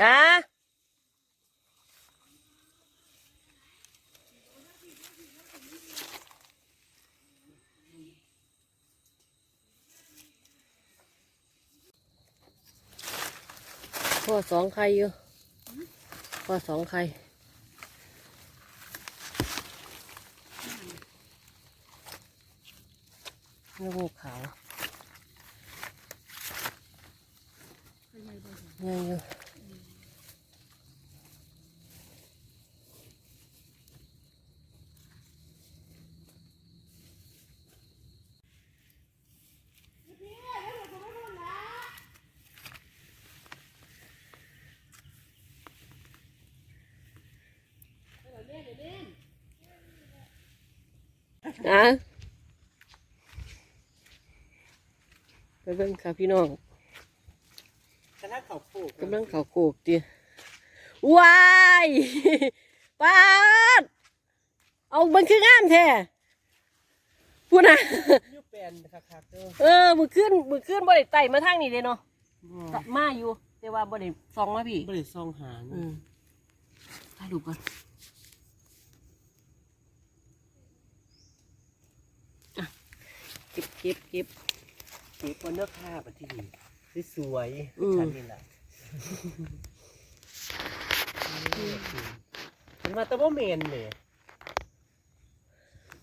จ้าพ่อสองใครอยู่พ่อสองใครนี่งูขาวยังอยู่ นะไปเบิ่งค่ะพี่น้องคณะเขาปลูกกำลังเขาโขกตีว้ายปาดเอามันคืองามแท้พูดนะยูแปนคักๆเด้อเออมือขึ้นมือขึ้นบ่ได้ไต่มาทางนี้เลยเนาะกลับมาอยู่แต่ว่าบ่ได้ซองมาพี่บริซองหางอืมถ่ายรูปก่อนอะ เก็บเก็บเก็บเก็บวันเลือกภาพอะที่นี่สวยอืมๆฉันนี่แหละเห็นว่าแตะว่าเมนเนี่ย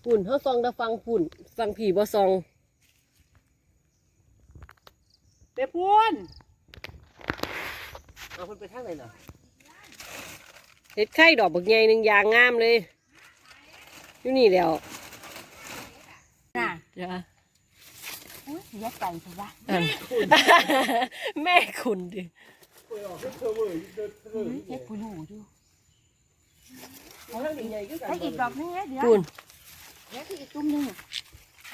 ฝุ่นเขาซองแต่ฟังฝุ่นฟังผีบ่ซองเป๊พูนเอาคนไปทางไหนน่ะเห็ดไข่ดอกบักใหญ่หนึ่งยางงามเลยอยู่นี่แล้วน่ะ จ้ะอุ้ยยัดใจสิวะอันแม่คุณดิไปออกเธอเว้ยเธอเธอเฮ็ดผู้รู้อยู่เขาทั้งใหญ่ๆก็กันให้อีกดอกนึงเดี๋ยวคุณเดี๋ยวอีกตุ้มนึง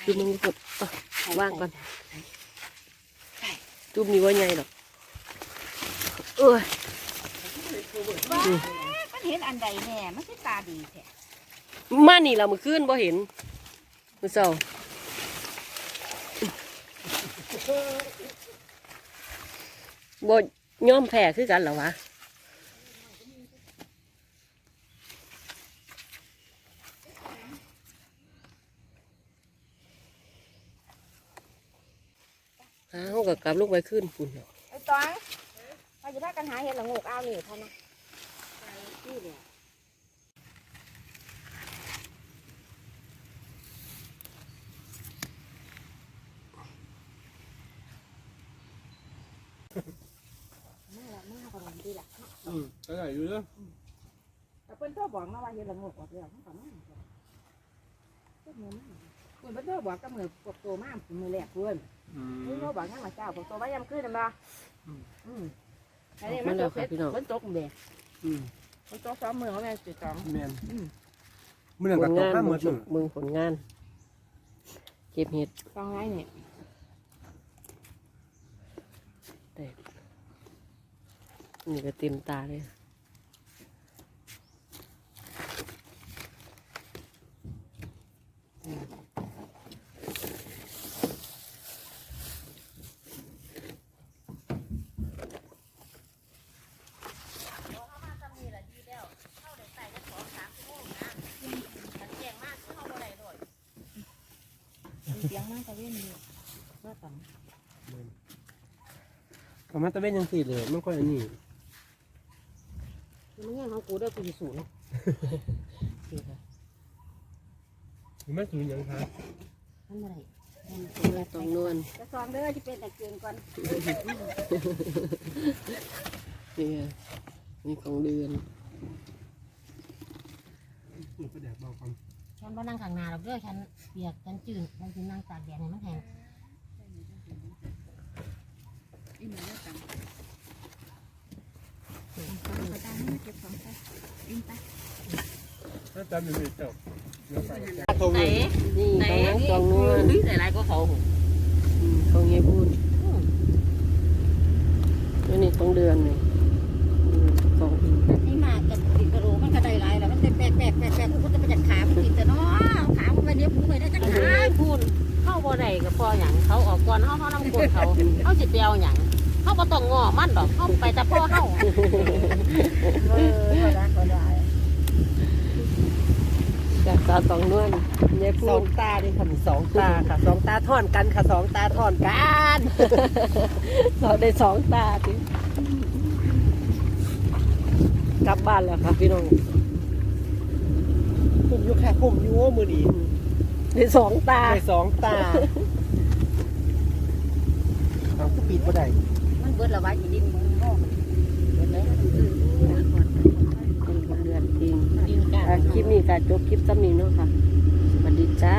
จุ่มมึงกดอะว่างก่อนจุ่มนี่ว่าใหญ่ดอกเอ้ยว้ามันเห็นอันใดแน่มันคือตาดีแท้มานี่เรามือขึ้นบ่เห็นมือเศร้า บ่ย่อมแพ้คือกันเหรอวะอ้ากับกลับลูกไปขึ้นฝุ่นเนาะไอ้ตองพาจะพากันหาเห็ดละโงกเอานี่เท่านั้นนี่แหละ มาละมาก่อนดีละ อืมก็ใหญ่อยู่เด้อแต่เพิ่นโทรบอกมาว่าเห็ดละโงกออกแล้วมันก็มาเพิ่นมาเพิ่นเพิ่นโทรบอกกับมือพวกโตมากมือแรกเพิ่นอืนี่มโทรบอกยังมาเจ้าพวกโตว่ายามคืนนั่นบ่อืม อืมอันนี้มันตกเสร็จเพิ่นตกแดดอืมเพิ่นตกสองมือเขาแม่นสิสองแมนอืมเมือไหร่ผก็ลตกงานห้าหมึมื่งนหนึ่งมึงผลงาน เก็บเห็ดสองไรเนี่ยแต่ นี่ก็เต็มตาเลยเสียงมากตะเว้นอยู่มาสองประมาณตะเวนยังสี่เลยมันก็อันนี้ มันยังของกูได้กูสูงมันสูงยังครับมันอะไรตองนวลจะซองเด้อที่เป็นตะเกียงก่อนนี่ไงนี่ของเดือนมันก็แดดเบาความฉันว่านั่งข้างหน้าเราเด้อฉันเปียกฉันจืดฉันสินั่งตากแดดให้มันแห้งถ้า จำอยู่ในเจ้าเดี๋ยวใส่ไหนนี่ของน้องตองนวลใส่ไรก็เขาอืมของเงี้ยพูดแล้วนี่ของเดือนนี่อืมของอีกนี่มากับติดกระโหลกมันก็ได้หลายแล้วมันแปลกแปลกแปลกแปลกแปลกมันจะไปจากขามันติดแต่เนาะขามันไปเนี้ยผูไปได้จังไอ้ขาพูดเข้าบ่ได้ก็พอหยังเขาออกก่อนเขาเขานำกดเขาเขาสิไปเอาหยัง เขาบ่ต้องงอมันดอกเขาไปแต่พ่อเฮาเออเขาได้เขาได้จากสาวสองนวลยายสพูอดงตาดิค่ะสองตาค่ะสองตาท่อนกันค่ะสองตาท่อนกันเราได้สองตาทีกลับบ้านแล้วค่ะพี่น้องผมอยู่ค่ะผมอยู่ว่ามือดีได้สองตา ไปสองตาเอาก็ปิดบ่ได้มัน เบิดละไว้ที่ดินมึงก็เบิดเลยเป็นคนเดือนจริงคลิปนี้การจบคลิปซ้ำนี้เนาะค่ะสวัสดีจ้า